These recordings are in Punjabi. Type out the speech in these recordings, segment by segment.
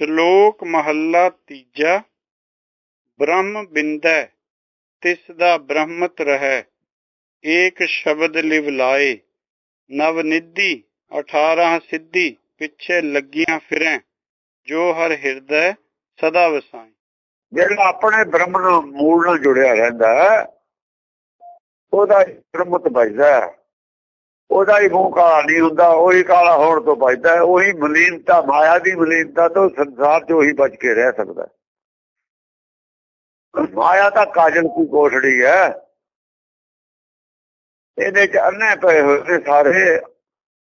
ਸ਼ਲੋਕ ਮਹੱਲਾ ਤੀਜਾ ਬ੍ਰਹਮ ਬਿੰਦੈ ਤਿਸ ਦਾ ਬ੍ਰਹਮਤ ਰਹੈ ਏਕ ਸ਼ਬਦ ਲਿਵ ਲਾਏ ਨਵ ਨਿਧੀ 18 ਸਿੱਧੀ ਪਿੱਛੇ ਲੱਗੀਆਂ ਫਿਰੈ ਜੋ ਹਰ ਹਿਰਦੈ ਸਦਾ ਵਸਾਈ ਜਿਹੜਾ ਆਪਣੇ ਬ੍ਰਹਮ ਨਾਲ ਮੂਲ ਨਾਲ ਜੁੜਿਆ ਰਹਿੰਦਾ ਹੈ, ਉਹਦਾ ਬ੍ਰਹਮਤ ਬਚਦਾ ਹੈ। ਉਹਦਾ ਹੀ ਮੂੰਹ ਕਾਲਾ ਨਹੀਂ ਹੁੰਦਾ, ਉਹੀ ਕਾਲਾ ਹੋਣ ਤੋਂ ਬਚਦਾ ਉਹੀ ਮਲੀਨਤਾ ਮਾਇਆ ਦੀ ਮਲੀਨਤਾ ਤੋਂ ਸੰਸਾਰ 'ਚ ਉਹੀ ਬਚ ਕੇ ਰਹਿ ਸਕਦਾ ਮਾਇਆ ਤਾਂ ਕਾਜਲ ਦੀ ਕੋਠੜੀ ਹੈ। ਇਹਦੇ 'ਚ ਅੰਨੇ ਪਏ ਹੋਏ ਨੇ ਸਾਰੇ।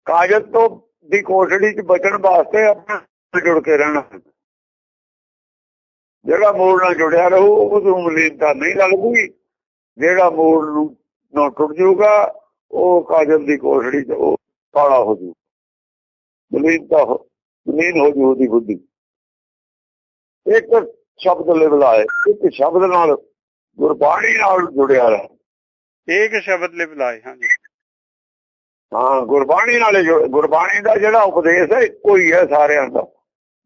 ਕਾਜਲ ਤੋਂ ਦੀ ਕੋਠੜੀ 'ਚ ਬਚਣ ਵਾਸਤੇ ਆਪਣਾ ਜੁੜ ਕੇ ਰਹਿਣਾ ਜਿਹੜਾ ਮੂਲ ਨਾਲ ਜੁੜਿਆ ਰਹੂ, ਉਹਨੂੰ ਮਲੀਨਤਾ ਨਹੀਂ ਲੱਗਦੀ। ਜਿਹੜਾ ਮੂਲ ਨੂੰ ਟੁੱਟ ਜਾਊਗਾ ਉਹ ਕਾਜਲ ਦੀ ਕੋਠੜੀ ਤੇ ਉਹ ਕਾਲਾ ਹੋ ਜੂ। ਮਲੀਨਤਾ ਹੋ ਮਲੀਨ ਹੋ ਜੂ ਉਹਦੀ ਬੁੱਧੀ ਇੱਕ ਸ਼ਬਦ ਲਿਵਲਾਏ ਇੱਕ ਸ਼ਬਦ ਨਾਲ ਗੁਰਬਾਣੀ ਨਾਲ ਜੁੜਿਆ ਰਹੇ। ਏਕ ਸ਼ਬਦ ਲਿਵ ਲਾਏ ਹਾਂਜੀ। ਹਾਂ ਗੁਰਬਾਣੀ ਨਾਲ ਹੀ ਗੁਰਬਾਣੀ ਦਾ ਜਿਹੜਾ ਉਪਦੇਸ਼ ਹੈ ਇੱਕੋ ਹੀ ਹੈ ਸਾਰਿਆਂ ਦਾ।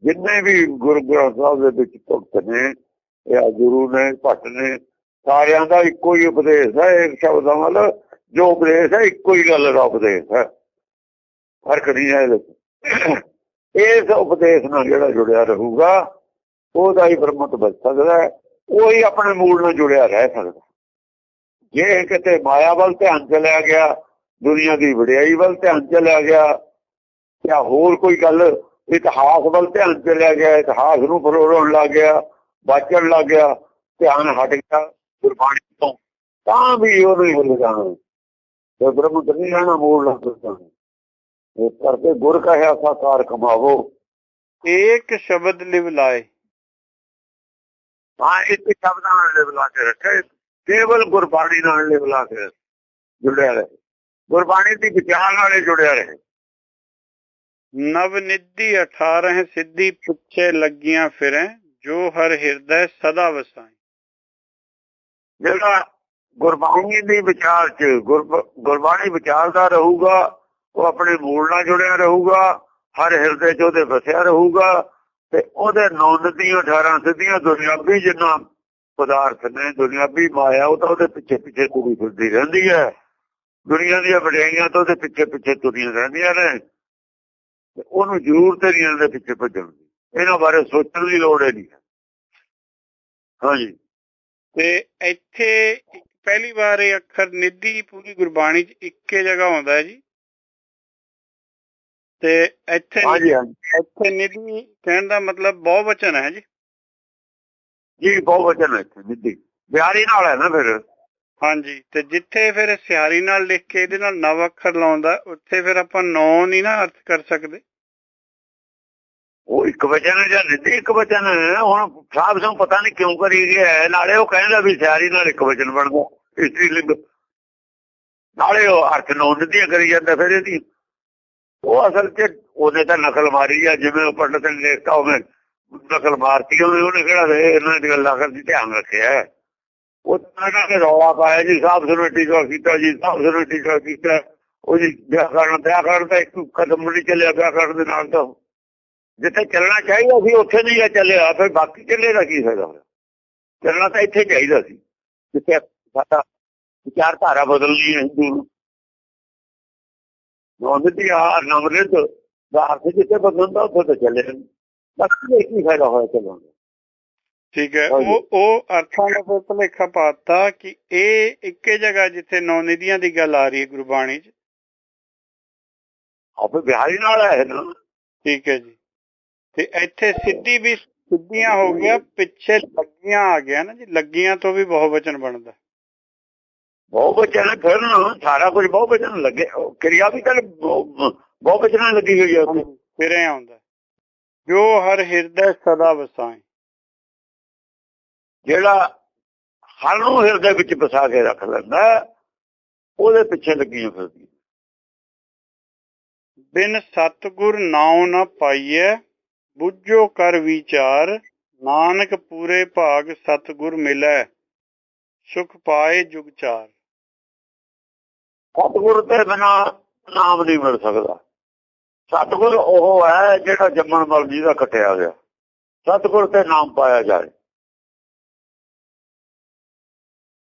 ਜਿੰਨੇ ਵੀ ਗੁਰੂ ਗ੍ਰੰਥ ਸਾਹਿਬ ਦੇ ਵਿੱਚ ਭਗਤ ਨੇ ਜਾਂ ਗੁਰੂ ਨੇ ਭੱਟ ਨੇ ਸਾਰਿਆਂ ਦਾ ਇੱਕੋ ਹੀ ਉਪਦੇਸ਼ ਹੈ ਇੱਕ ਸ਼ਬਦਾਂ ਨਾਲ ਜੋ ਉਪਦੇਸ਼ ਹੈ, ਇੱਕੋ ਹੀ ਗੱਲ ਦਾ ਉਪਦੇਸ਼ ਹੈ। ਫ਼ਰਕ ਨਹੀਂ ਹੈ ਇਹਦੇ 'ਚ। ਇਸ ਉਪਦੇਸ਼ ਨਾਲ ਜਿਹੜਾ ਜੁੜਿਆ ਰਹੂਗਾ, ਉਹਦਾ ਹੀ ਬ੍ਰਹਮਤ ਬਚ ਸਕਦਾ ਹੈ। ਉਹੀ ਆਪਣੇ ਮੂਲ ਨਾਲ ਜੁੜਿਆ ਰਹਿ ਸਕਦਾ। ਜੇ ਕਿਤੇ ਮਾਇਆ ਵੱਲ ਧਿਆਨ ਚਲਿਆ ਗਿਆ, ਦੁਨੀਆ ਦੀ ਵਡਿਆਈ ਵੱਲ ਧਿਆਨ ਚਲਿਆ ਗਿਆ, ਜਾਂ ਹੋਰ ਕੋਈ ਗੱਲ, ਇਤਿਹਾਸ ਵੱਲ ਧਿਆਨ ਚਲਿਆ ਗਿਆ, ਇਤਿਹਾਸ ਨੂੰ ਫਰੋੜਨ ਲੱਗ ਗਿਆ ਬਾਚਣ ਲੱਗ ਗਿਆ, ਧਿਆਨ ਹਟ ਗਿਆ ਗੁਰਬਾਣੀ ਤੋਂ, ਤਾਂ ਵੀ ਉਹਨੂੰ ਨਹੀਂ ਭੁੱਲ ਜਾਣਾ। ਤੇ ਬ੍ਰਹਮ ਤੇ ਨਹੀਂ ਰਹਿਣਾ ਮੂਲ ਨਾਲ ਜਾਣਾ ਇਸ ਕਰਕੇ ਗੁਰ ਕਹਿਆ ਸਾਕਾਰ ਕਮਾਵੋ ਏਕ ਸ਼ਬਦ ਲਿਵ ਲਾਏ ਹਾਂ ਇੱਕ ਸ਼ਬਦਾਂ ਨਾਲ ਲਿਵਲਾ ਕੇ ਰੱਖੇ ਕੇਵਲ ਗੁਰਬਾਣੀ ਨਾਲ ਲਿਵਲਾ ਕੇ ਜੁੜਿਆ ਰਹੇ ਗੁਰਬਾਣੀ ਦੀ ਵਿਚਾਰ ਨਾਲ ਹੀ ਜੁੜਿਆ ਰਹੇ ਨਵ ਨਿਧੀ 18 ਸਿੱਧੀ ਪਿੱਛੇ ਲੱਗੀਆਂ ਫਿਰੈ ਜੋ ਹਰ ਹਿਰਦੈ ਸਦਾ ਵਸਾਈ ਜਿਹੜਾ ਗੁਰਬਾਣੀ ਦੀ ਵਿਚਾਰ ਚ ਗੁਰਬਾਣੀ ਵਿਚਾਰਦਾ ਰਹੂਗਾ, ਉਹ ਆਪਣੇ ਮੂਲ ਨਾਲ ਜੁੜਿਆ ਰਹੂਗਾ, ਹਰ ਹਿਰਦੇ 'ਚ ਉਹਦੇ ਵਸਿਆ ਰਹੂਗਾ, ਤੇ ਉਹਦੇ ਨੌਨ ਦੀਆਂ 18 ਸਿੱਧੀਆਂ ਦੁਨਿਆਵੀ ਜਿੰਨਾ ਪਦਾਰਥ ਨੇ, ਦੁਨਿਆਵੀ ਮਾਇਆ, ਉਹ ਤਾਂ ਉਹਦੇ ਪਿੱਛੇ ਪਿੱਛੇ ਤੁਰੀ ਫਿਰਦੀ ਰਹਿੰਦੀ ਹੈ। ਦੁਨੀਆ ਦੀਆਂ ਵਡਿਆਈਆਂ ਤਾਂ ਉਹਦੇ ਪਿੱਛੇ ਪਿੱਛੇ ਤੁਰੀਆਂ ਰਹਿੰਦੀਆਂ ਨੇ। ਤੇ ਉਹਨੂੰ ਜਰੂਰ ਨਹੀਂ ਇਹਦੇ ਪਿੱਛੇ ਭੱਜਣ ਦੀ, ਇਹਨਾਂ ਬਾਰੇ ਸੋਚਣ ਦੀ ਲੋੜ ਹੀ ਨਹੀਂ ਹਾਂਜੀ। ਤੇ ਇੱਥੇ ਪਹਿਲੀ ਵਾਰ ਇਹ ਅੱਖਰ ਨਿਧੀ ਪੂਰੀ ਗੁਰਬਾਣੀ 'ਚ ਇੱਕੇ ਜਗ੍ਹਾ ਆਉਂਦਾ ਹੈ ਜੀ। ਤੇ ਇੱਥੇ ਹਾਂਜੀ ਹਾਂਜੀ ਇੱਥੇ ਨਿਧੀ ਕਹਿਣ ਦਾ ਮਤਲਬ ਬਹੁਵਚਨ ਹੈ ਜੀ। ਜੀ ਬਹੁਤ ਵਚਨ ਹੈ ਇੱਥੇ ਨਿੱਧੀ। ਬਿਹਾਰੀ ਨਾਲ ਹੈ ਨਾ ਫਿਰ। ਹਾਂਜੀ ਤੇ ਜਿੱਥੇ ਫਿਰ ਸਿਹਾਰੀ ਨਾਲ ਲਿਖ ਕੇ ਇਹਦੇ ਨਾਲ ਨਵ ਅੱਖਰ ਲਾਉਂਦਾ ਉੱਥੇ ਫਿਰ ਆਪਾਂ ਨੌ ਨਹੀਂ ਨਾ ਅਰਥ ਕਰ ਸਕਦੇ। ਉਹ ਇੱਕ ਵਚਨ ਹੈ ਜਾਂ ਨਿੱਧੀ ਇੱਕ ਵਚਨ ਹੈ ਹੁਣ ਸਾਹਿਬ ਨੂੰ ਪਤਾ ਨਹੀਂ ਕਿਉਂ ਕਰੀ ਗਿਆ। ਨਾਲੇ ਉਹ ਕਹਿੰਦਾ ਵੀ ਸਿਆਰੀ ਨਾਲ ਇੱਕ ਵਚਨ ਬਣਦਾ। ਇਸਤਰੀ ਲਿੰਗ। ਨਾਲੇ ਉਹ ਅਰਥ ਨੌ ਨਿੱਧੀਆਂ ਕਰੀ ਜਾਂਦਾ ਫਿਰ ਇਹਦੀ। ਉਹ ਅਸਲ 'ਚ ਉਹਨੇ ਤਾਂ ਨਕਲ ਮਾਰੀ ਆ, ਜਿਵੇਂ ਉਹ ਪੰਡਤ ਨੇ ਲਿਖਤਾ ਉਹਨੇ ਨਕਲ ਮਾਰਤੀ ਉਹਨੇ ਕਿਹੜਾ ਇਹਨਾਂ ਦੀ ਗੱਲਾਂ ਕਰਦੀ ਧਿਆਨ ਰੱਖਿਆ। ਉਹ ਤਾਂ ਨੇ ਰੌਲਾ ਪਾਇਆ ਜੀ ਸਾਹਿਬ ਸੁਣੇ ਟੀਕਾ ਕੀਤਾ ਜੀ ਸਾਹਿਬ ਸੁਣੇ ਟੀਕਾ ਕੀਤਾ। ਉਹ ਜੀ ਵਿਆਕਰਨ ਵਿਆਕਰਨ ਤਾਂ ਇੱਕ ਕਦਮ ਨਹੀਂ ਚੱਲਿਆ, ਵਿਆਕਰਨ ਦੇ ਨਾਲ ਤਾਂ ਜਿੱਥੇ ਚੱਲਣਾ ਚਾਹੀਦਾ ਸੀ, ਉੱਥੇ ਨਹੀਂ ਇਹ ਚੱਲਿਆ, ਫਿਰ ਬਾਕੀ ਚੱਲੇ ਦਾ ਕੀ ਫਾਇਦਾ ਹੋਇਆ? ਚੱਲਣਾ ਤਾਂ ਇੱਥੇ ਚਾਹੀਦਾ ਸੀ। ਜਿੱਥੇ ਸਾਡਾ ਵਿਚਾਰਧਾਰਾ ਬਦਲਣੀ ਹੈ ਹਿੰਦੂ ਨੂੰ। ਆ ਨਮਰਿਤ ਦਾ ਅਰਥ ਜਿੱਥੇ ਬਦਲਦਾ ਉੱਥੇ ਤਾਂ ਚੱਲੇ ਬਾਕੀ ਇਹ ਕੀ ਫਾਇਦਾ ਹੋਇਆ ਚੱਲਣ ਠੀਕ ਹੈ। ਉਹ ਉਹ ਅਰਥਾਂ ਦਾ ਫਿਰ ਭੁਲੇਖਾ ਪਾਤਾ ਕਿ ਇਹ ਇੱਕੇ ਜਗ੍ਹਾ ਜਿੱਥੇ ਨੌ ਨਿਧੀਆਂ ਦੀ ਗੱਲ ਆ ਰਹੀ ਹੈ ਗੁਰਬਾਣੀ 'ਚ। ਆਪੇ ਬਿਹਾਰੀ ਨਾਲ ਹੈ ਨਾ। ਠੀਕ ਹੈ ਜੀ। ਤੇ ਇੱਥੇ ਸਿੱਧੀ ਵੀ ਸਿੱਧੀਆਂ ਹੋ ਗਿਆ ਪਿੱਛੇ ਲੱਗੀਆਂ ਆ ਗਿਆ ਨਾ ਜੀ। ਲੱਗੀਆਂ ਤੋਂ ਵੀ ਬਹੁਵਚਨ ਬਣਦਾ। ਬਹੁਤ ਬਚਨ ਫਿਰ ਨਾ ਸਾਰਾ ਕੁਝ ਬਹੁਤ ਬਚਨ ਲੱਗੇ ਕਿਰਿਆ ਵੀ ਤਾਂ ਬਹੁਤ ਬਚਨਾਂ ਲੱਗੀ ਹੋਈ ਹੈ ਫਿਰ ਆਉਂਦਾ ਜੋ ਹਰ ਹਿਰਦੈ ਸਦਾ ਵਸਾਏ ਜਿਹੜਾ ਹਰ ਨੂੰ ਹਿਰਦੇ ਵਿੱਚ ਵਸਾ ਕੇ ਰੱਖ ਲੈਂਦਾ ਉਹਦੇ ਪਿੱਛੇ ਲੱਗੀਆਂ ਫਿਰਦੀਆਂ। ਬਿਨ ਸਤਗੁਰ ਨਾਉ ਨ ਪਾਈਐ ਬੁੱਝੋ ਕਰ ਵਿਚਾਰ ਨਾਨਕ ਪੂਰੇ ਭਾਗ ਸਤਗੁਰ ਮਿਲੈ ਸੁਖ ਪਾਏ ਜੁਗ ਚਾਰ। ਸਤਿਗੁਰ ਤੇ ਬਿਨਾ ਨਾਮ ਨਹੀਂ ਮਿਲ ਸਕਦਾ। ਸਤਿਗੁਰ ਉਹ ਹੈ ਜਿਹੜਾ ਜੰਮਣ ਮਲ ਦਾ ਕੱਟਿਆ ਗਿਆ। ਸਤਿਗੁਰ ਤੇ ਨਾਮ ਪਾਇਆ ਜਾਏ।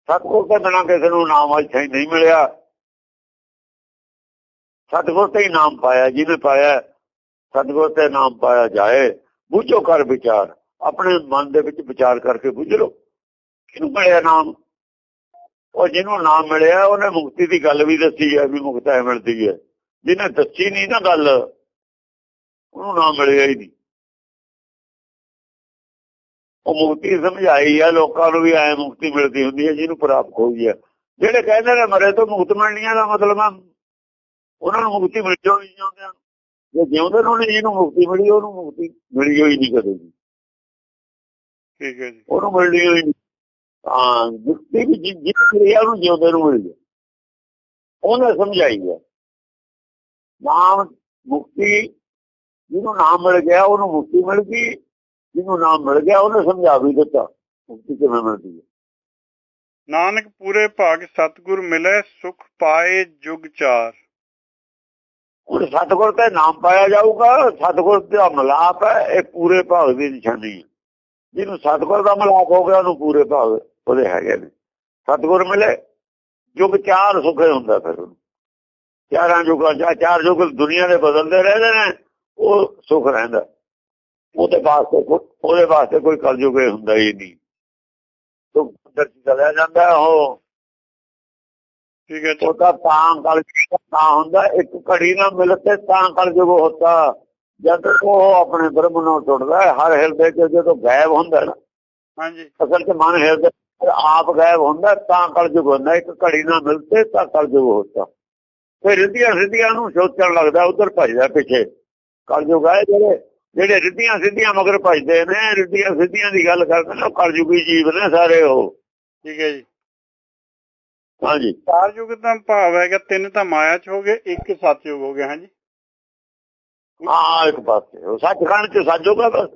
ਸਤਿਗੁਰ ਤੇ ਬਿਨਾਂ ਕਿਸੇ ਨੂੰ ਨਾਮ ਇੱਥੇ ਨਹੀਂ ਮਿਲਿਆ। ਸਤਿਗੁਰ ਤੇ ਹੀ ਨਾਮ ਪਾਇਆ, ਜਿਹਨੇ ਪਾਇਆ, ਸਤਿਗੁਰ ਤੇ ਨਾਮ ਪਾਇਆ ਜਾਏ। ਬੁੱਝੋ ਕਰ ਵਿਚਾਰ। ਆਪਣੇ ਮਨ ਦੇ ਵਿੱਚ ਵਿਚਾਰ ਕਰਕੇ ਬੁੱਝ ਲਓ। ਕਿਹਨੂੰ ਮਿਲਿਆ ਨਾਮ? ਉਹ ਜਿਹਨੂੰ ਨਾਮ ਮਿਲਿਆ ਉਹਨੇ ਮੁਕਤੀ ਦੀ ਗੱਲ ਵੀ ਦੱਸੀ ਹੈ ਵੀ ਮੁਕਤ ਮਿਲਦੀ ਹੈ। ਜਿਹਨੇ ਦੱਸੀ ਨਹੀਂ ਨਾ ਗੱਲ ਉਹਨੂੰ ਨਾਮ ਮਿਲਿਆ ਹੀ ਨਹੀਂ। ਉਹ ਮੁਕਤੀ ਸਮਝਾਈ ਆ ਲੋਕਾਂ ਨੂੰ ਵੀ ਐ ਮੁਕਤੀ ਮਿਲਦੀ ਹੁੰਦੀ ਹੈ ਜਿਹਨੂੰ ਪ੍ਰਾਪਤ ਹੋਈ ਹੈ। ਜਿਹੜੇ ਕਹਿੰਦੇ ਨੇ ਮਰੇ ਤੋਂ ਮੁਕਤ ਮਿਲਣੀਆਂ ਦਾ ਮਤਲਬ ਆ ਉਹਨਾਂ ਨੂੰ ਮੁਕਤੀ ਮਿਲ ਜਾਣੀ ਚਾਹੁੰਦੇ ਹਨ ਜੇ ਜਿਉਂਦੇ ਨੂੰ ਜਿਹਨੂੰ ਮੁਕਤੀ ਮਿਲੀ ਉਹਨੂੰ ਮੁਕਤੀ ਮਿਲੀ ਹੋਈ ਨਹੀਂ ਕਦੇ ਠੀਕ ਹੈ ਜੀ। ਉਹਨੂੰ ਮਿਲਣੀ ਹੋਈ ਨਹੀਂ। ਹਾਂ ਮੁਕਤੀ ਵੀ ਜਿ- ਜਿਹਨੂੰ ਮਿਲੀ ਆ ਉਹਨੂੰ ਜਿਉਂਦੇ ਨੂੰ ਮਿਲੀ ਹੈ ਉਹਨੇ ਸਮਝਾਈ ਹੈ। ਨਾਮ ਮੁਕਤੀ ਜਿਹਨੂੰ ਨਾਮ ਮਿਲ ਗਿਆ ਉਹਨੂੰ ਮੁਕਤੀ ਮਿਲ ਗਈ। ਜਿਹਨੂੰ ਨਾਮ ਮਿਲ ਗਿਆ ਉਹਨੇ ਸਮਝਾ ਵੀ ਦਿੱਤਾ। ਮੁਕਤੀ ਕਿਵੇਂ ਮਿਲਦੀ ਹੈ? ਨਾਨਕ ਪੂਰੇ ਭਾਗ ਸਤਿਗੁਰ ਮਿਲੈ ਸੁਖ ਪਾਏ ਜੁਗ ਚਾਰ। ਹੁਣ ਸਤਿਗੁਰ ਤੇ ਨਾਮ ਪਾਇਆ ਜਾਊਗਾ ਸਤਿਗੁਰ ਦਾ ਮਲਾਪ ਹੈ ਇਹ ਪੂਰੇ ਭਾਗ ਦੀ ਨਿਸ਼ਾਨੀ ਹੈ। ਜਿਹਨੂੰ ਸਤਿਗੁਰ ਦਾ ਮਲਾਪ ਹੋ ਗਿਆ ਉਹਨੂੰ ਪੂਰੇ ਭਾਗ ਉਹਦੇ ਹੈਗੇ ਨੇ। ਸਤਿਗੁਰ ਮਿਲੇ ਯੁਗ ਚਾਰ ਸੁਖੇ ਹੁੰਦਾ ਫਿਰ। ਚਾਰਾਂ ਚ ਚਾਰ ਯੁਗ ਦੁਨੀਆ ਦੇ ਬਦਲਦੇ ਰਹਿੰਦੇ ਨੇ ਉਹ ਸੁਖ ਰਹਿੰਦਾ। ਉਹਦੇ ਵਾਸਤੇ ਉਹਦੇ ਵਾਸਤੇ ਕੋਈ ਕਲਯੁਗ ਹੁੰਦਾ ਹੀ ਨਹੀਂ। ਸੁਖ ਅੰਦਰ ਚ ਚਲਿਆ ਜਾਂਦਾ ਉਹ। ਠੀਕ ਹੈ ਜੀ। ਉਹਦਾ ਤਾਂ ਕਲਯੁਗ ਤਾਂ ਹੁੰਦਾ ਇੱਕ ਘੜੀ ਨਾਲ ਮਿਲ ਕੇ ਤਾਂ ਕਲਯੁਗ ਹੁੰਦਾ। ਜਦ ਉਹ ਆਪਣੇ ਬ੍ਰਹਮ ਨੂੰ ਟੁੱਟਦਾ ਹਰ ਹਿਰਦੇ ਚ ਜਦੋਂ ਗਾਇਬ ਹੁੰਦਾ ਨਾ ਹਾਂਜੀ। ਅਸਲ ਚ ਮਨ ਹਿਰਦੇ ਆਪ ਗਾਇਬ ਹੁੰਦਾ ਤਾਂ ਕਲਯੁਗ ਹੁੰਦਾ। ਇੱਕ ਘੜੀ ਨਾਲ ਮਿਲਤੇ ਤਾਂ ਕਲਯੁਗ ਹੁੰਦਾ। ਫਿਰ ਰਿੱਧੀਆਂ ਸਿੱਧੀਆਂ ਨੂੰ ਸੋਚਣ ਲੱਗਦਾ ਉਧਰ ਭੱਜਦਾ ਪਿੱਛੇ। ਕਲਯੁਗ ਹੈ ਜਿਹੜੇ ਜਿਹੜੇ ਰਿੱਧੀਆਂ ਸਿੱਧੀਆਂ ਮਗਰ ਭੱਜਦੇ ਨੇ ਰਿੱਧੀਆਂ ਸਿੱਧੀਆਂ ਦੀ ਗੱਲ ਕਰਦੇ ਨੇ ਕਲਯੁਗੀ ਜੀਵ ਨੇ ਸਾਰੇ ਉਹ। ਠੀਕ ਹੈ ਜੀ? ਹਾਂਜੀ। ਚਾਰ ਯੁਗ ਦਾ ਭਾਵ ਹੈਗਾ ਤਿੰਨ ਤਾਂ ਮਾਇਆ ਚ ਹੋ ਗਏ ਇੱਕ ਸਤਯੁਗ ਹੋ ਗਿਆ ਹਾਂਜੀ। ਹਾਂ ਇੱਕ ਪਾਸੇ। ਉਹ ਸੱਚਖੰਡ ਚ ਸਾਜੋਗਾ ਬਸ।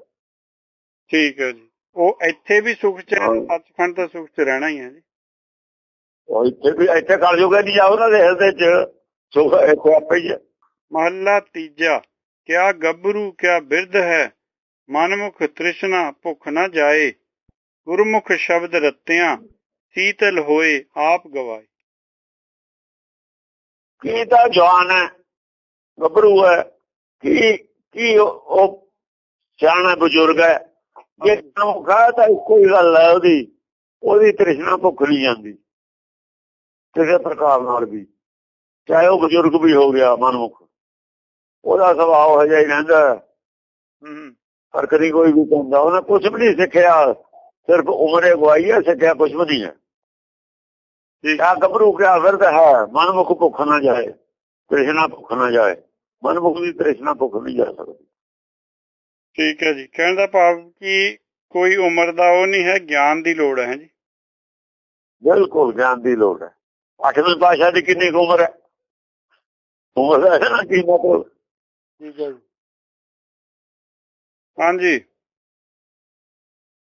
ਠੀਕ ਹੈ ਜੀ। ਉਹ ਇੱਥੇ ਵੀ ਸੁਖ ਚ। ਸੱਚਖੰਡ ਤਾਂ ਸੁਖ ਚ ਰਹਿਣਾ ਹੀ ਹੈ ਜੀ। ਉਹ ਇੱਥੇ ਵੀ ਇੱਥੇ ਕਲਯੁਗ ਨਹੀਂ ਜਾਓ ਉਹਨਾਂ ਦੇ ਹਿਰਦੇ ਚ। ਸੁਖ ਇੱਥੇ ਆਪੇ ਹੀ ਹੈ। ਮਹੱਲਾ ਤੀਜਾ ਕਿਆ ਗੱਭਰੂ ਕਿਆ ਬਿਰਧ ਹੈ? ਮਨਮੁਖ ਤ੍ਰਿਸ਼ਨਾ ਭੁੱਖ ਨਾ ਜਾਏ। ਗੁਰਮੁਖ ਸ਼ਬਦ ਰਤਿਆਂ ਸੀਤਲ ਹੋਏ ਆਪ ਗਵਾਏ। ਕੀ ਤਾਂ ਜਵਾਨ ਹੈ ਗੱਭਰੂ ਹੈ ਕੀ ਕੀ ਉਹ- ਉਹ ਸਿਆਣਾ ਬਜ਼ੁਰਗ ਹੈ? ਜੇ ਕਹਾ ਤਾਂ ਇੱਕੋ ਹੀ ਗੱਲ ਹੈ ਉਹਦੀ ਉਹਦੀ ਤ੍ਰਿਸ਼ਨਾ ਭੁੱਖ ਨਹੀਂ ਜਾਂਦੀ ਕਿਸੇ ਪ੍ਰਕਾਰ ਨਾਲ ਵੀ ਚਾਹੇ ਉਹ ਬਜ਼ੁਰਗ ਵੀ ਹੋ ਗਿਆ ਮਨਮੁਖ ਉਹਦਾ ਸੁਭਾਅ ਹੋ ਜਾਈ ਰਹਿੰਦਾ ਹੈ। ਹੂੰ ਫ਼ਰਕ ਨਹੀਂ ਕੋਈ ਵੀ ਪੈਂਦਾ ਉਹਨੇ ਕੁਝ ਵੀ ਨਹੀਂ ਸਿੱਖਿਆ ਸਿਰਫ ਉਮਰੇ ਗਵਾਈ ਹੈ ਸਿੱਖਿਆ ਕੁਝ ਵੀ ਨਹੀਂ ਹੈ। ਠੀਕ ਕਿਆ ਗੱਭਰੂ ਕਿਆ ਵਿਰਧ ਹੈ ਮਨਮੁਖ ਭੁੱਖ ਨਾ ਜਾਏ ਤ੍ਰਿਸ਼ਨਾ ਭੁੱਖ ਨਾ ਜਾਏ ਮਨਮੁਖ ਦੀ ਤ੍ਰਿਸ਼ਨਾ ਭੁੱਖ ਨਹੀਂ ਜਾ ਸਕਦੀ। ਠੀਕ ਹੈ ਜੀ। ਕਹਿਣ ਦਾ ਭਾਵ ਕਿ ਕੋਈ ਉਮਰ ਦਾ ਉਹ ਨਹੀਂ ਹੈ ਗਿਆਨ ਦੀ ਲੋੜ ਹੈ ਜੀ? ਬਿਲਕੁਲ ਗਿਆਨ ਦੀ ਲੋੜ ਹੈ। ਅੱਠਵੀਂ ਪਾਸ਼ਾ ਦੀ ਕਿੰਨੀ ਉਮਰ ਹੈ? ਉਮਰ ਹੈ ਨਾ ਕੀ ਮਤਲਬ? ਠੀਕ ਹੈ ਜੀ। ਹਾਂਜੀ।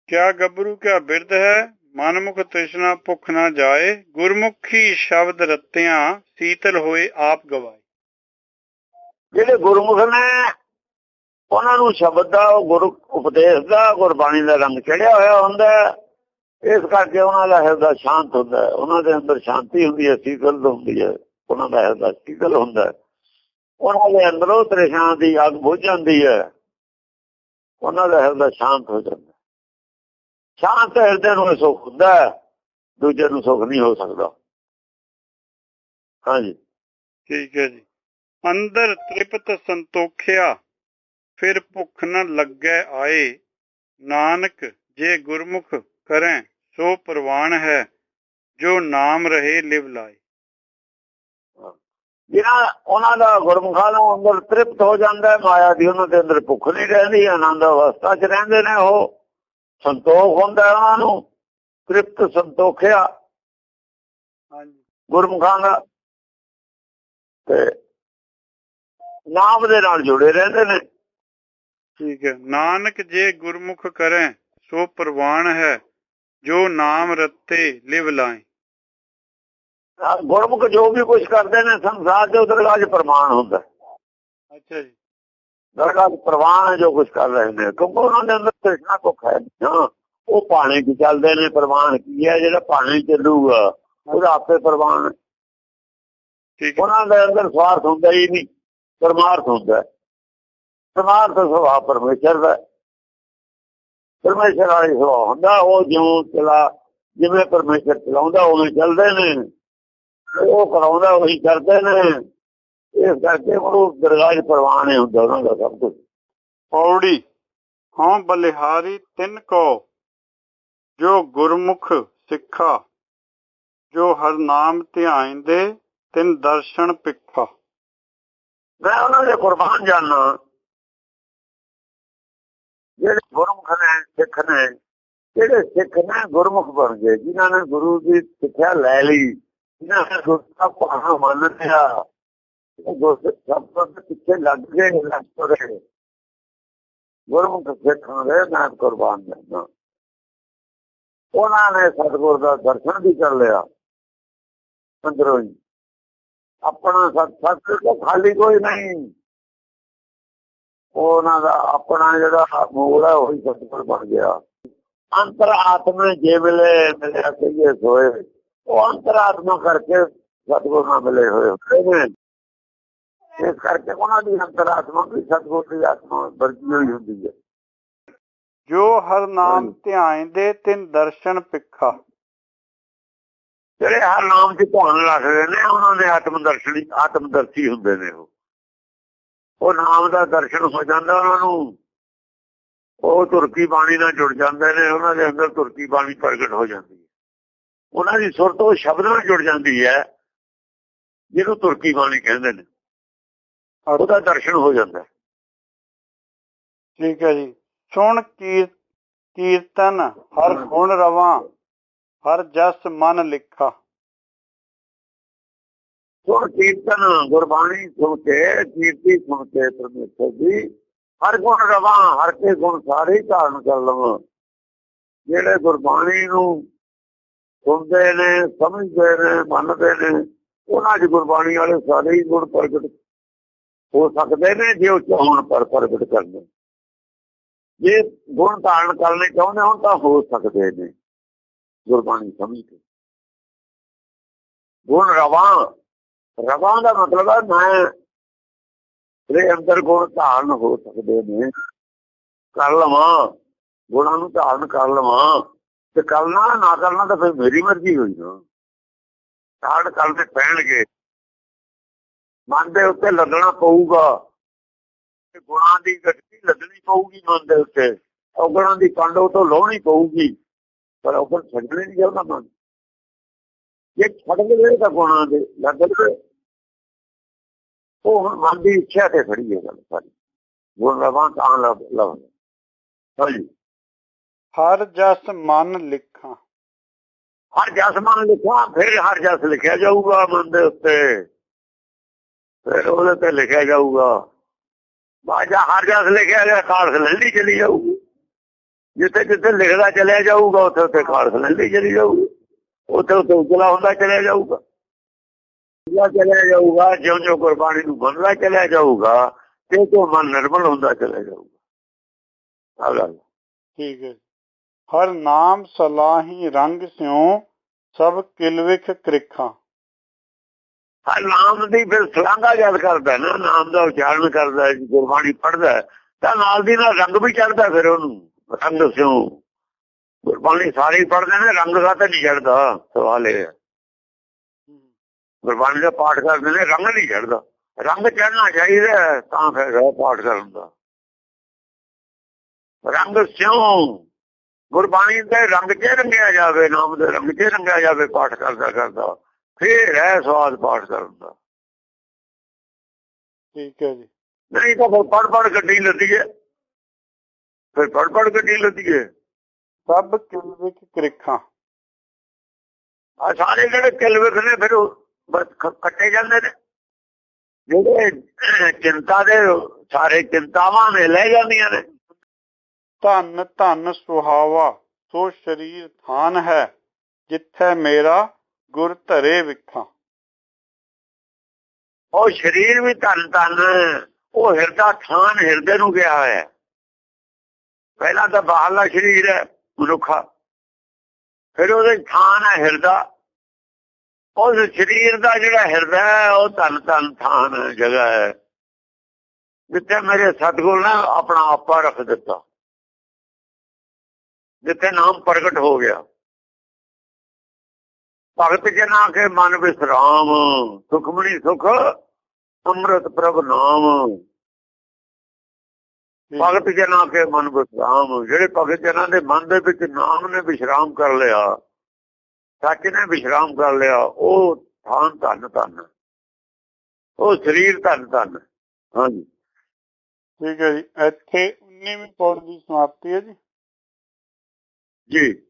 ਕਿਆ ਗੱਭਰੂ ਕਿਆ ਬਿਰਧ ਹੈ ਮਨਮੁਖ ਤ੍ਰਿਸ਼ਨਾ ਭੁੱਖ ਨਾ ਜਾਏ ਗੁਰਮੁਖੀ ਸ਼ਬਦ ਰਤਿਆਂ ਸੀਤਲ ਹੋਏ ਆਪ ਗਵਾਏ। ਜਿਹੜੇ ਗੁਰਮੁਖ ਨੇ ਉਹਨਾਂ ਨੂੰ ਸ਼ਬਦ ਦਾ, ਗੁਰੂ ਉਪਦੇਸ਼ ਦਾ, ਗੁਰਬਾਣੀ ਦਾ ਰੰਗ ਚੜਿਆ ਹੋਇਆ ਹੁੰਦਾ ਇਸ ਕਰਕੇ ਉਹਨਾਂ ਦਾ ਹਿਰਦਾ ਸ਼ਾਂਤ ਹੁੰਦਾ ਉਹਨਾਂ ਦੇ ਅੰਦਰ ਸ਼ਾਂਤੀ ਹੁੰਦੀ ਹੈ, ਸੀਤਲ ਹੁੰਦੀ ਹੈ। ਉਹਨਾਂ ਦਾ ਹਿਰਦਾ ਸੀਤਲ ਹੁੰਦਾ ਉਹਨਾਂ ਦੇ ਅੰਦਰੋਂ ਤ੍ਰਿਸ਼ਨਾ ਦੀ ਅੱਗ ਬੁਝ ਜਾਂਦੀ ਹੈ। ਉਹਨਾਂ ਦਾ ਹਿਰਦਾ ਸ਼ਾਂਤ ਹੋ ਜਾਂਦਾ ਸ਼ਾਂਤ ਹਿਰਦੇ ਨੂੰ ਇਹ ਸੁੱਖ ਹੁੰਦਾ ਦੂਜੇ ਨੂੰ ਸੁਖ ਨਹੀਂ ਹੋ ਸਕਦਾ। ਹਾਂਜੀ। ਠੀਕ ਹੈ ਜੀ। ਅੰਦਰ ਤ੍ਰਿਪਤ ਸੰਤੋਖਿਆ। ਫਿਰ ਭੁੱਖ ਨ ਲੱਗੈ ਆਏ। ਨਾਨਕ ਜੇ ਗੁਰਮੁਖ ਕਰੈ ਸੋ ਪ੍ਰਵਾਨ ਹੈ ਜੋ ਨਾਮ ਰਹੇ ਲਿਵ ਲਾਏ। ਜਿਹਨਾਂ ਉਹਨਾਂ ਦਾ ਗੁਰਮੁਖਾਂ ਨੂੰ ਅੰਦਰ ਤ੍ਰਿਪਤ ਹੋ ਜਾਂਦਾ ਹੈ ਮਾਇਆ ਦੀ ਉਹਨਾਂ ਦੇ ਅੰਦਰ ਭੁੱਖ ਨਹੀਂ ਰਹਿੰਦੀ ਆਨੰਦ ਅਵਸਥਾ 'ਚ ਰਹਿੰਦੇ ਨੇ ਉਹ। ਸੰਤੋਖ ਹੁੰਦਾ ਉਹਨਾਂ ਨੂੰ ਤ੍ਰਿਪਤ ਸੰਤੋਖਿਆ। ਹਾਂਜੀ। ਗੁਰਮੁਖਾਂ ਦਾ ਤੇ ਨਾਮ ਦੇ ਨਾਲ ਜੁੜੇ ਰਹਿੰਦੇ ਨੇ। ਠੀਕ ਹੈ ਨਾਨਕ ਜੇ ਗੁਰਮੁਖ ਕਰੈ ਸੋ ਪ੍ਰਵਾਨ ਹੈ ਜੋ ਨਾਮ ਰਤੇ ਲਿਵ ਲਾਏ ਗੁਰਮੁਖ ਜੋ ਵੀ ਕੁਝ ਕਰਦੇ ਨੇ ਸੰਸਾਰ ਦੇ ਉਧਰ ਅੱਜ ਪ੍ਰਮਾਣ ਹੁੰਦਾ। ਅੱਛਾ ਜੀ ਦਰਗਾਹ ਦੇ ਪ੍ਰਵਾਨ ਜੋ ਕੁਝ ਕਰ ਰਹੇ ਨੇ ਕਿਉਂਕਿ ਉਹਨਾਂ ਦੇ ਅੰਦਰ ਤ੍ਰਿਸ਼ਨਾ ਕੋ ਹੈ ਨਾ ਉਹ ਪਾਣੀ ਚ ਚੱਲਦੇ ਨੇ ਪ੍ਰਵਾਨ ਕੀ ਹੈ ਜਿਹੜਾ ਪਾਣੀ ਚੱਲੂਗਾ ਉਹਦਾ ਆਪੇ ਪ੍ਰਵਾਨ। ਠੀਕ ਉਹਨਾਂ ਦੇ ਅੰਦਰ ਸਵਾਰਥ ਹੁੰਦਾ ਹੀ ਨਹੀਂ ਪਰਮਾਰਥ ਹੁੰਦਾ ਹੈ। ਪਰਮਾਰਥ ਸੁਭਾਅ ਪਰਮੇਸ਼ਰ ਦਾ। ਪਰਮੇਸ਼ਰ ਵਾਲੀ ਸੁਭਾਅ ਹੁੰਦਾ ਉਹ ਜਿਉਂ ਚਲਾ ਜਿਵੇਂ ਪਰਮੇਸ਼ਰ ਚਲਾਉਂਦਾ ਉਵੇਂ ਚੱਲਦੇ ਨੇ। ਉਹ ਕਰਾਉਂਦਾ ਉਹੀ ਕਰਦੇ ਨੇ। ਇਸ ਕਰਕੇ ਉਹ ਦਰਗਾਹ ਪ੍ਰਵਾਨ ਹੀ ਹੁੰਦਾ ਉਹਨਾਂ ਦਾ ਸਭ ਕੁਝ ਪੌੜੀ ਹਾਂ ਬਲਿਹਾਰੀ ਤਿੰਨ ਕੋ ਜੋ ਗੁਰਮੁਖ ਸਿੱਖਾ ਜੋ ਹਰ ਨਾਮ ਧਿਆਇਂਦੇ ਤਿਨ ਦਰਸ਼ਨ ਪਿੱਖਾ ਮੈਂ ਉਹਨਾਂ ਦੇ ਕੁਰਬਾਨ ਜਾਣਾ ਜਿਹੜੇ ਗੁਰਮੁਖ ਨੇ, ਸਿੱਖ ਨੇ, ਜਿਹੜੇ ਸਿੱਖ ਨੇ ਗੁਰਮੁਖ ਬਣ ਗਏ, ਜਿਨ੍ਹਾਂ ਨੇ ਗੁਰੂ ਦੀ ਸਿੱਖਿਆ ਲੈ ਲਈ, ਜਿਨ੍ਹਾਂ ਨੇ ਗੁਰੂ ਪਾਣਾ ਮੰਨ ਲਿਆ, ਉਹ ਸਭ ਤੋਂ ਪਿੱਛੇ ਲੱਗ ਗਏ, ਲੱਗ ਤੁਰੇ। ਗੁਰਮੁਖ ਸਿੱਖਾਂ ਦੇ ਮੈਂ ਕੁਰਬਾਨ ਜਾਣਾ ਉਹਨਾਂ ਨੇ ਸਤਿਗੁਰ ਦਾ ਦਰਸ਼ਨ ਵੀ ਕਰ ਲਿਆ। ਅੰਦਰੋਂ ਹੀ। ਆਪਣਾ ਸਤ ਸਤ ਤੋਂ ਖਾਲੀ ਕੋਈ ਨਹੀਂ। ਉਹਨਾਂ ਦਾ ਆਪਣਾ ਜਿਹੜਾ ਮੂਲ ਹੈ ਉਹੀ ਸਤਿਗੁਰ ਬਣ ਗਿਆ। ਅੰਤਰ ਆਤਮਾ ਜੇ ਮਿਲੇ ਮਿਲਿਆ ਕਹੀਏ ਸੋਏ। ਉਹ ਅੰਤਰ ਆਤਮਾ ਕਰਕੇ ਸਤਿਗੁਰ ਨਾਲ ਮਿਲੇ ਹੋਏ ਹੁੰਦੇ ਨੇ। ਇਸ ਕਰਕੇ ਉਹਨਾਂ ਦੀ ਅੰਤਰ ਆਤਮਾ ਵੀ ਸਤਿਗੁਰ ਦੀ ਆਤਮਾ ਵਰਗੀ ਹੋਈ ਹੁੰਦੀ ਹੈ। ਜੋ ਹਰ ਨਾਮ ਹਾਂਜੀ। ਧਿਆਇਂਦੇ ਤਿਨ ਦਰਸ਼ਨ ਪਿੱਖਾ ਜਿਹੜੇ ਹਰ ਨਾਮ 'ਚ ਧਿਆਨ ਰੱਖਦੇ ਨੇ ਉਹਨਾਂ ਦੇ ਆਤਮ ਦਰਸ਼ਨੀ ਆਤਮ ਦਰਸ਼ੀ ਹੁੰਦੇ ਨੇ ਉਹ। ਉਹ ਨਾਮ ਦਾ ਦਰਸ਼ਨ ਹੋ ਜਾਂਦਾ ਉਹਨਾਂ ਨੂੰ। ਉਹ ਤੁਰਕੀ ਬਾਣੀ ਨਾਲ ਜੁੜ ਜਾਂਦੇ ਨੇ ਉਹਨਾਂ ਦੇ ਅੰਦਰ ਤੁਰਕੀ ਬਾਣੀ ਪ੍ਰਗਟ ਹੋ ਜਾਂਦੀ ਹੈ। ਉਹਨਾਂ ਦੀ ਸੁਰਤ ਉਹ ਸ਼ਬਦ ਨਾਲ ਜੁੜ ਜਾਂਦੀ ਹੈ ਜਿਹਨੂੰ ਤੁਰਕੀ ਬਾਣੀ ਕਹਿੰਦੇ ਨੇ। ਉਹਦਾ ਦਰਸ਼ਨ ਹੋ ਜਾਂਦਾ। ਠੀਕ ਹੈ ਜੀ। ਸੁਣ ਕੀਰ ਕੀਰਤਨ ਹਰ ਗੁਣ ਰਵਾਂ ਹਰ ਜਸ ਮਨ ਲਿਖਾ। ਸੁਣ ਕੀਰਤਨ, ਗੁਰਬਾਣੀ ਸੁਣ ਕੇ, ਕੀਰਤੀ ਸੁਣ ਕੇ ਪਰਮੇਸ਼ਰ ਦੀ ਹਰ ਗੁਣ ਰਵਾਂ, ਹਰ ਕੇ ਗੁਣ ਸਾਰੇ ਧਾਰਨ ਕਰ ਲਵਾਂ। ਜਿਹੜੇ ਗੁਰਬਾਣੀ ਨੂੰ ਸੁਣਦੇ ਨੇ, ਸਮਝਦੇ ਨੇ, ਮੰਨਦੇ ਨੇ, ਉਹਨਾਂ 'ਚ ਗੁਰਬਾਣੀ ਵਾਲੇ ਸਾਰੇ ਹੀ ਗੁਣ ਪ੍ਰਗਟ ਹੋ ਸਕਦੇ ਨੇ, ਜੇ ਉਹ ਚਾਹਣ ਪਰ ਪ੍ਰਗਟ ਕਰਨੇ ਜੇ ਗੁਣ ਧਾਰਨ ਕਰਨੇ ਚਾਹੁੰਦੇ ਹੋਣ ਤਾਂ ਹੋ ਸਕਦੇ ਨੇ, ਗੁਰਬਾਣੀ ਸਮਝ ਕੇ। ਗੁਣ ਰਵਾਂ ਰਵਾਂ ਦਾ ਮਤਲਬ ਹੈ ਮੈਂ ਦੇ ਅੰਦਰ ਗੁਣ ਧਾਰਨ ਹੋ ਸਕਦੇ ਨੇ। ਕਰ ਲਵਾਂ, ਗੁਣਾਂ ਨੂੰ ਧਾਰਨ ਕਰ ਲਵਾਂ, ਤੇ ਕਰਨਾ, ਨਾ ਕਰਨਾ ਤਾਂ ਫਿਰ ਮੇਰੀ ਮਰਜ਼ੀ ਹੋਈ ਨਾ। ਧਾਰਨ ਕਰਨੇ ਪੈਣਗੇ। ਮਨ ਦੇ ਉੱਤੇ ਲੱਗਣਾ ਪਊਗਾ। ਤੇ ਗੁਣਾਂ ਦੀ ਗੱਡੀ ਲੱਗਣੀ ਪਊਗੀ ਮਨ ਦੇ ਉੱਤੇ। ਔਗਣਾਂ ਦੀ ਕੰਡ ਉਹ ਤੋਂ ਲਾਉਣੀ ਪਊਗੀ। ਪਰ ਉਹ ਛੱਡਣੇ ਨਹੀਂ ਚਾਹੁੰਦਾ ਮਨ। ਜੇ ਛੱਡ ਦੇ ਤਾਂ ਗੁਣਾਂ ਦੇ ਲੱਗ ਉਹ ਹੁਣ ਮਨ ਦੀ ਇੱਛਾ ਤੇ ਖੜੀ ਹੈ ਗੱਲ ਸਾਰੀ। ਰਵਾਂ ਤਾਂ ਲਵ ਲਵ ਹਾਂਜੀ। ਹਰ ਜਸ ਮਨ ਲਿਖਾ। ਹਰ ਜਸ ਮਨ ਲਿਖਿਆ ਫਿਰ ਹਰ ਜਸ ਲਿਖਿਆ ਜਾਊਗਾ ਮਨ ਦੇ ਉੱਤੇ। ਫਿਰ ਉਹਦੇ ਤੇ ਲਿਖਿਆ ਜਾਊਗਾ। ਬਾਜਾ ਹਰ ਜਸ ਲਿਖਿਆ ਗਿਆ ਖਾਲਸ ਲੈਂਦੀ ਚਲੀ ਜਾਊਗੀ। ਜਿੱਥੇ ਜਿੱਥੇ ਲਿਖਦਾ ਚਲਿਆ ਜਾਊਗਾ ਉੱਥੇ ਉੱਥੇ ਖਾਲਸ ਲੈਂਦੀ ਚਲੀ ਜਾਊਗੀ। ਉੱਥੇ ਉੱਥੇ ਉਜਲਾ ਹੁੰਦਾ ਚਲਿਆ ਜਾਊਗਾ। ਉਜਲਾ ਚਲਿਆ ਜਾਊਗਾ ਜਿਉਂ ਜਿਉਂ ਗੁਰਬਾਣੀ ਨੂੰ ਮੰਨਦਾ ਚਲਿਆ ਜਾਊਗਾ ਤੇ ਤੋਂ ਮਨ ਨਿਰਮਲ ਹੁੰਦਾ ਚਲਿਆ ਜਾਊਗਾ। ਆ ਗੱਲ ਠੀਕ ਹੈ। ਹਰ ਨਾਮ ਸਲਾਹੀ ਰੰਗ ਸਿਉ ਸਭ ਕਿਲਵਿਖ ਕ੍ਰਿਖਾ। ਹਰ ਨਾਮ ਦੀ ਫਿਰ ਸਲਾਂਘਾ ਜਦ ਕਰਦਾ ਨਾ ਨਾਮ ਦਾ ਉਚਾਰਨ ਕਰਦਾ ਗੁਰਬਾਣੀ ਪੜ੍ਹਦਾ ਹੈ, ਤਾਂ ਨਾਲ ਦੀ ਨਾਲ ਰੰਗ ਵੀ ਚੜਦਾ ਫਿਰ ਉਹਨੂੰ ਰੰਗ ਸਿਉ। ਗੁਰਬਾਣੀ ਸਾਰੇ ਹੀ ਪੜ੍ਹਦੇ ਨੇ ਰੰਗ ਦਾ ਤਾਂ ਨਹੀਂ ਚੜਦਾ ਸਵਾਲ ਇਹ ਹੈ। ਗੁਰਬਾਣੀ ਦਾ ਪਾਠ ਕਰਦੇ ਨੇ ਰੰਗ ਨਹੀਂ ਚੜਦਾ ਰੰਗ ਚੜਨਾ ਚਾਹੀਦਾ ਤਾਂ ਫਿਰ ਪਾਠ ਕਰਨ ਦਾ। ਰੰਗ ਸਿਉ। ਗੁਰਬਾਣੀ ਦੇ ਰੰਗ 'ਚ ਰੰਗਿਆ ਜਾਵੇ ਨਾਮ ਦੇ ਰੰਗ 'ਚ ਰੰਗਿਆ ਜਾਵੇ ਪਾਠ ਕਰਦਾ ਕਰਦਾ ਫੇਰ ਹੈ ਸਵਾਦ ਪਾਠ ਕਰਨ ਦਾ। ਠੀਕ ਹੈ ਜੀ। ਨਹੀਂ ਤਾਂ ਫਿਰ ਪੜ ਪੜ ਗੱਡੀ ਲੱਦੀ ਹੈ ਫਿਰ ਪੜ ਪੜ ਗੱਡੀ ਲੱਦੀ ਹੈ ਸਭ ਕਿਲਵਿਖ ਕ੍ਰਿਖਾ। ਆ ਸਾਰੇ ਜਿਹੜੇ ਕਿਲਵਿਕ ਨੇ ਫਿਰ ਬਸ ਕੱਟੇ ਜਾਂਦੇ ਨੇ। ਜਿਹੜੇ ਚਿੰਤਾ ਦੇ ਸਾਰੇ ਚਿੰਤਾਵਾਂ ਨੇ ਲੈ ਜਾਂਦੀਆਂ ਨੇ। ਧੰਨ ਧੰਨ ਸੁਹਾਵਾ ਸੋ ਸ਼ਰੀਰ ਥਾਨ ਹੈ ਜਿੱਥੇ ਮੇਰਾ ਗੁਰ ਧਰੇ ਵਿਖਾ। ਉਹ ਸਰੀਰ ਵੀ ਧੰਨ ਧੰਨ ਉਹ ਹਿਰਦਾ ਥਾਨ ਹਿਰਦੇ ਨੂੰ ਗਿਆ ਹੋਇਆ ਹੈ। ਪਹਿਲਾਂ ਤਾਂ ਬਾਹਰਲਾ ਸਰੀਰ ਹੈ ਮਨੁੱਖਾ। ਫਿਰ ਉਹਦੇ ਥਾਨ ਹੈ ਹਿਰਦਾ। ਉਸ ਸਰੀਰ ਦਾ ਜਿਹੜਾ ਹਿਰਦਾ ਹੈ, ਉਹ ਧਨ ਧਨ ਥਾਨ ਜਗ੍ਹਾ ਹੈ। ਜਿੱਥੇ ਮੇਰੇ ਸਤਿਗੁਰ ਨੇ ਆਪਣਾ ਆਪਾ ਰੱਖ ਦਿੱਤਾ। ਜਿੱਥੇ ਨਾਮ ਪ੍ਰਗਟ ਹੋ ਗਿਆ। ਭਗਤ ਜਨਾ ਕੇ ਮਨ ਵਿਸਰਾਮ ਸੁਖਮਣੀ ਸੁਖ, ਅੰਮ੍ਰਿਤ ਪ੍ਰਭ ਨਾਮ। ਭਗਤ ਜਨਾ ਕੇ ਮਨ ਵਿਸਰਾਮ। ਜਿਹੜੇ ਭਗਤ ਜਨਾ ਦੇ ਮਨ ਦੇ ਵਿੱਚ ਨਾਮ ਨੇ, ਵਿਸ਼ਰਾਮ ਕਰ ਲਿਆ। ਸੱਚ ਨੇ ਵਿਸ਼ਰਾਮ ਕਰ ਲਿਆ? ਉਹ ਥਾਨ ਧਨ ਧਨ। ਉਹ ਸਰੀਰ ਧਨ ਧਨ। ਹਾਂਜੀ। ਠੀਕ ਹੈ ਜੀ। ਇੱਥੇ 19ਵੀਂ ਪੌੜੀ ਦੀ ਸਮਾਪਤੀ ਹੈ ਜੀ। ਜੀ।